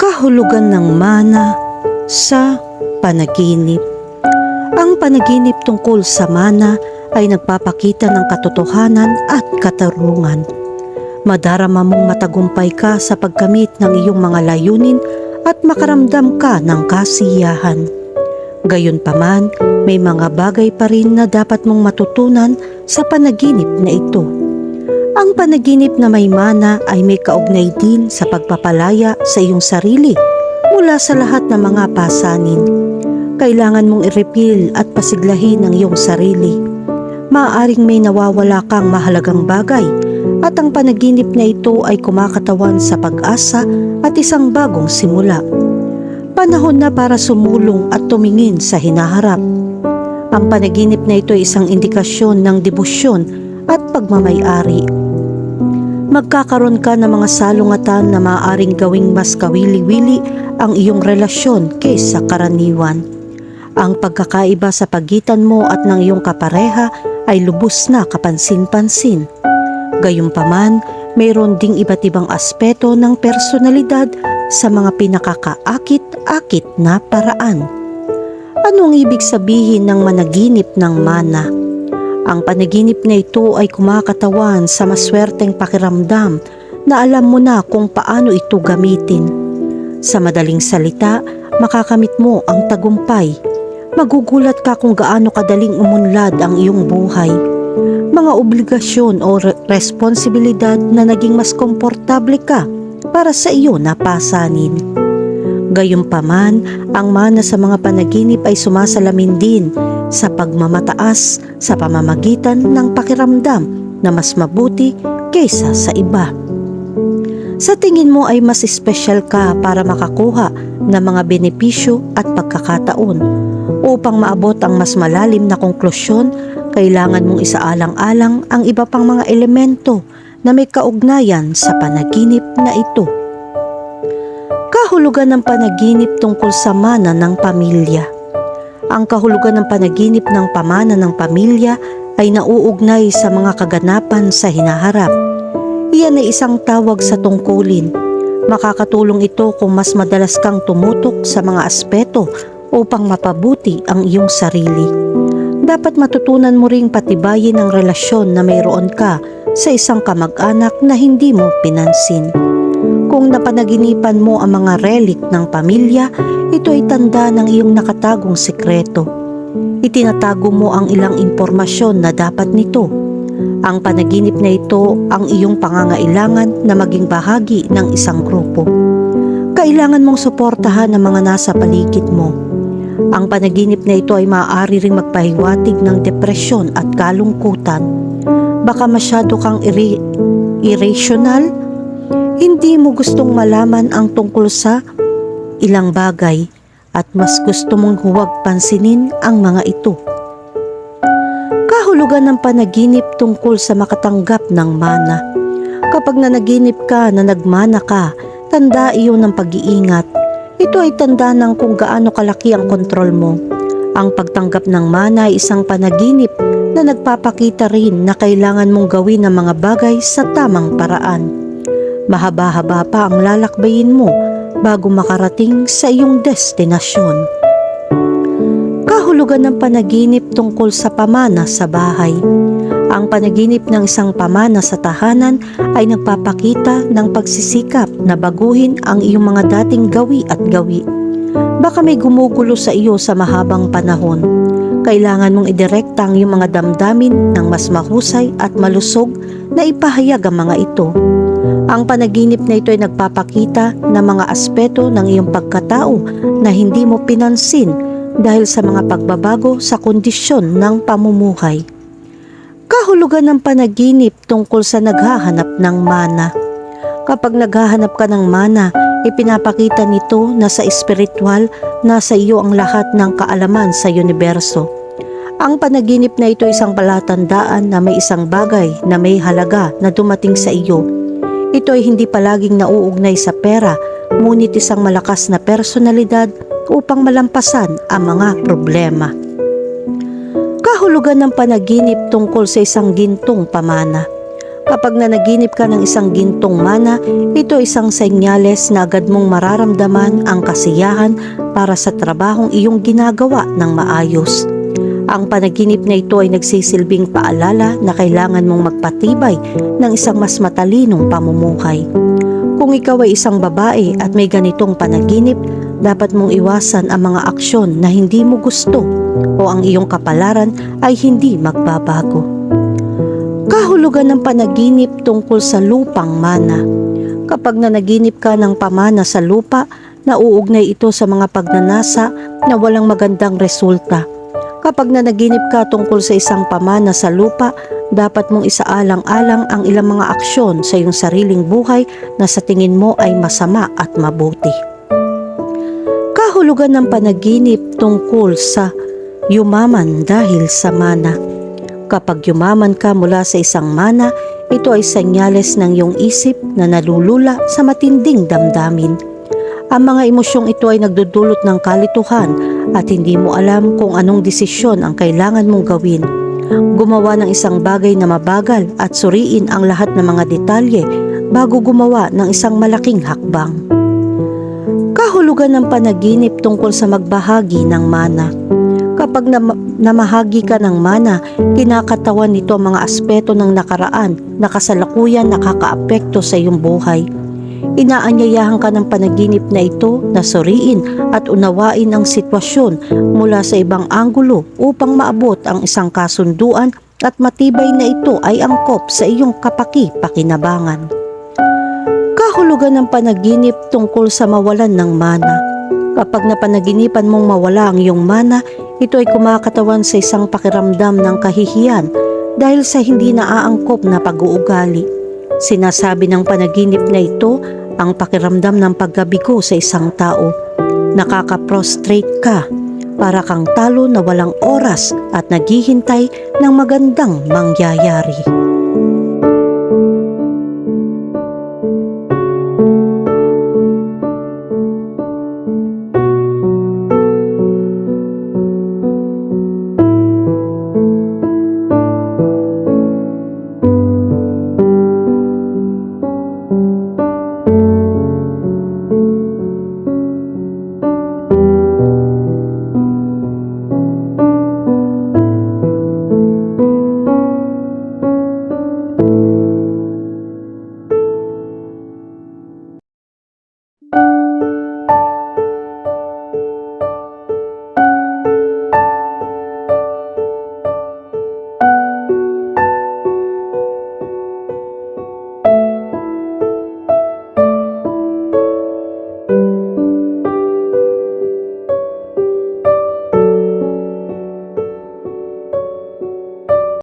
Kahulugan ng mana sa panaginip. Ang panaginip tungkol sa mana ay nagpapakita ng katotohanan at katarungan. Madarama mong matagumpay ka sa pagkamit ng iyong mga layunin at makaramdam ka ng kasiyahan. Gayunpaman, may mga bagay pa rin na dapat mong matutunan sa panaginip na ito. Ang panaginip na may mana ay may kaugnay din sa pagpapalaya sa iyong sarili mula sa lahat ng mga pasanin. Kailangan mong i-repeal at pasiglahin ang iyong sarili. Maaaring may nawawala kang mahalagang bagay at ang panaginip na ito ay kumakatawan sa pag-asa at isang bagong simula. Panahon na para sumulong at tumingin sa hinaharap. Ang panaginip na ito ay isang indikasyon ng debosyon at pagmamayari magkakaroon ka ng mga salungatan na maaaring gawing mas kawili-wili ang iyong relasyon kaysa karaniwan. Ang pagkakaiba sa pagitan mo at ng iyong kapareha ay lubos na kapansin-pansin. Gayunpaman, mayroon ding iba't ibang aspeto ng personalidad sa mga pinakakaakit-akit na paraan. Ano ang ibig sabihin ng managinip ng mana? Ang panaginip na ito ay kumakatawan sa maswerteng pakiramdam na alam mo na kung paano ito gamitin. Sa madaling salita, makakamit mo ang tagumpay. Magugulat ka kung gaano kadaling umunlad ang iyong buhay. Mga obligasyon o re- responsibilidad na naging mas komportable ka para sa iyo na pasanin. Gayunpaman, ang mana sa mga panaginip ay sumasalamin din sa pagmamataas sa pamamagitan ng pakiramdam na mas mabuti kaysa sa iba. Sa tingin mo ay mas espesyal ka para makakuha ng mga benepisyo at pagkakataon. Upang maabot ang mas malalim na konklusyon, kailangan mong isaalang-alang ang iba pang mga elemento na may kaugnayan sa panaginip na ito. Kahulugan ng panaginip tungkol sa mana ng pamilya. Ang kahulugan ng panaginip ng pamana ng pamilya ay nauugnay sa mga kaganapan sa hinaharap. Iyan ay isang tawag sa tungkulin. Makakatulong ito kung mas madalas kang tumutok sa mga aspeto upang mapabuti ang iyong sarili. Dapat matutunan mo ring patibayin ang relasyon na mayroon ka sa isang kamag-anak na hindi mo pinansin. Kung napanaginipan mo ang mga relic ng pamilya, ito ay tanda ng iyong nakatagong sekreto. Itinatago mo ang ilang impormasyon na dapat nito. Ang panaginip na ito ang iyong pangangailangan na maging bahagi ng isang grupo. Kailangan mong suportahan ang mga nasa paligid mo. Ang panaginip na ito ay maaari ring magpahiwatig ng depresyon at kalungkutan. Baka masyado kang iri- irrational hindi mo gustong malaman ang tungkol sa ilang bagay at mas gusto mong huwag pansinin ang mga ito. Kahulugan ng panaginip tungkol sa makatanggap ng mana. Kapag nanaginip ka na nagmana ka, tanda iyon ng pag-iingat. Ito ay tanda ng kung gaano kalaki ang kontrol mo. Ang pagtanggap ng mana ay isang panaginip na nagpapakita rin na kailangan mong gawin ang mga bagay sa tamang paraan mahaba-haba pa ang lalakbayin mo bago makarating sa iyong destinasyon. Kahulugan ng panaginip tungkol sa pamana sa bahay. Ang panaginip ng isang pamana sa tahanan ay nagpapakita ng pagsisikap na baguhin ang iyong mga dating gawi at gawi. Baka may gumugulo sa iyo sa mahabang panahon. Kailangan mong idirekta ang iyong mga damdamin ng mas mahusay at malusog na ipahayag ang mga ito. Ang panaginip na ito ay nagpapakita ng mga aspeto ng iyong pagkatao na hindi mo pinansin dahil sa mga pagbabago sa kondisyon ng pamumuhay. Kahulugan ng panaginip tungkol sa naghahanap ng mana. Kapag naghahanap ka ng mana, ipinapakita nito na sa espiritual nasa iyo ang lahat ng kaalaman sa universo. Ang panaginip na ito ay isang palatandaan na may isang bagay na may halaga na dumating sa iyo ito ay hindi palaging nauugnay sa pera, ngunit isang malakas na personalidad upang malampasan ang mga problema. Kahulugan ng panaginip tungkol sa isang gintong pamana. Kapag nanaginip ka ng isang gintong mana, ito isang senyales na agad mong mararamdaman ang kasiyahan para sa trabahong iyong ginagawa ng maayos. Ang panaginip na ito ay nagsisilbing paalala na kailangan mong magpatibay ng isang mas matalinong pamumuhay. Kung ikaw ay isang babae at may ganitong panaginip, dapat mong iwasan ang mga aksyon na hindi mo gusto o ang iyong kapalaran ay hindi magbabago. Kahulugan ng panaginip tungkol sa lupang mana. Kapag nanaginip ka ng pamana sa lupa, nauugnay ito sa mga pagnanasa na walang magandang resulta. Kapag nanaginip ka tungkol sa isang pamana sa lupa, dapat mong isaalang-alang ang ilang mga aksyon sa iyong sariling buhay na sa tingin mo ay masama at mabuti. Kahulugan ng panaginip tungkol sa yumaman dahil sa mana. Kapag yumaman ka mula sa isang mana, ito ay senyales ng iyong isip na nalulula sa matinding damdamin. Ang mga emosyong ito ay nagdudulot ng kalituhan at hindi mo alam kung anong desisyon ang kailangan mong gawin. Gumawa ng isang bagay na mabagal at suriin ang lahat ng mga detalye bago gumawa ng isang malaking hakbang. Kahulugan ng panaginip tungkol sa magbahagi ng mana. Kapag nam- namahagi ka ng mana, kinakatawan nito ang mga aspeto ng nakaraan na kasalukuyan nakakaapekto sa iyong buhay. Inaanyayahan ka ng panaginip na ito na suriin at unawain ang sitwasyon mula sa ibang anggulo upang maabot ang isang kasunduan at matibay na ito ay angkop sa iyong kapaki-pakinabangan. Kahulugan ng panaginip tungkol sa mawalan ng mana. Kapag napanaginipan mong mawala ang iyong mana, ito ay kumakatawan sa isang pakiramdam ng kahihiyan dahil sa hindi naaangkop na pag-uugali. Sinasabi ng panaginip na ito ang pakiramdam ng paggabigo sa isang tao. Nakaka-prostrate ka para kang talo na walang oras at naghihintay ng magandang mangyayari.